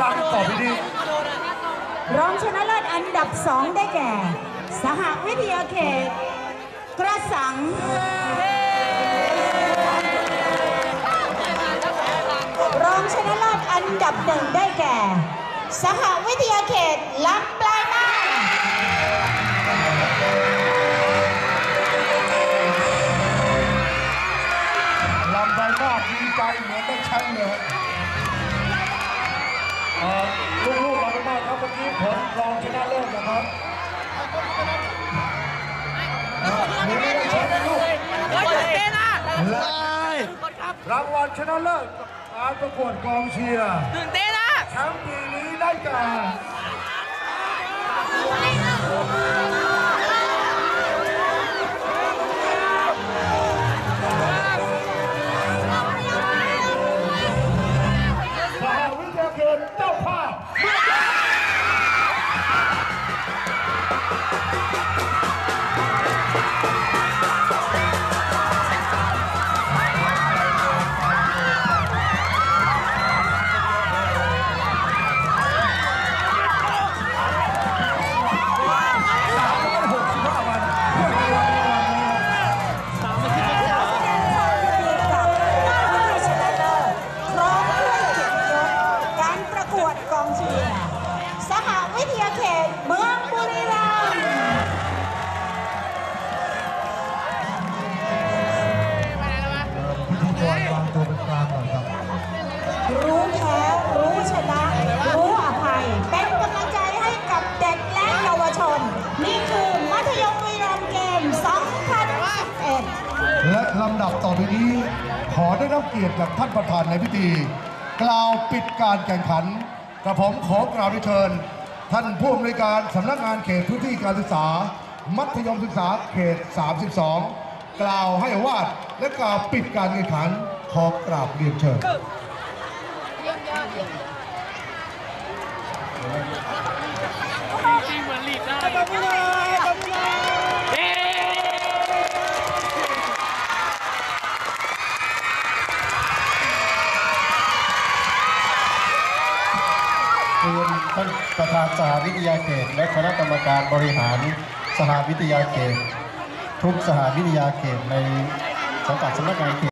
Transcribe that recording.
ดังต่อไปนี้รองชนะเลิศอันดับสองได้แก่ สหวิทยาเขต กระสัง รองชนะเลิศอันดับหนึ่งได้แก่ สหวิทยาเขตลำปลายมาลำไยมากดีใจเหมือนได้แชมป์เลย รางวัลชนะเลิศการประกวดกองเชียร์ตื่นเต้นอะแชมป์ปีนี้ได้แก่ ยาเขตเมืองบุรีรัมย์พิธีกรวางตัวเป็นกลางหน่อยครับรู้แพ้รู้ชนะ รู้อภัย เป็นกำลังใจให้กับเด็กและเยาวชน นี่คือมัธยมวีรัมย์เกม2011และลำดับต่อไปนี้ ขอได้รับเกียรติจากท่านประธานในพิธี กล่าวปิดการแข่งขันกระผมขอกล่าวเรียเชิญ ท่านผู้อำนวยการสำนักงานเขตพื้นที่การศึกษา มัธยมศึกษาเขต 32 กล่าวให้วาดและกล่าวปิดการแข่งขันขอกราบเรียนเชิญ จริงเหมือนลีดได้ขอบคุณเลยขอบคุณเลย คืนท่านประธานสหวิทยาเขต และคณะกรรมการบริหารสหวิทยาเขต ทุกสหวิทยาเขตในสังกัดสำนักงานเขต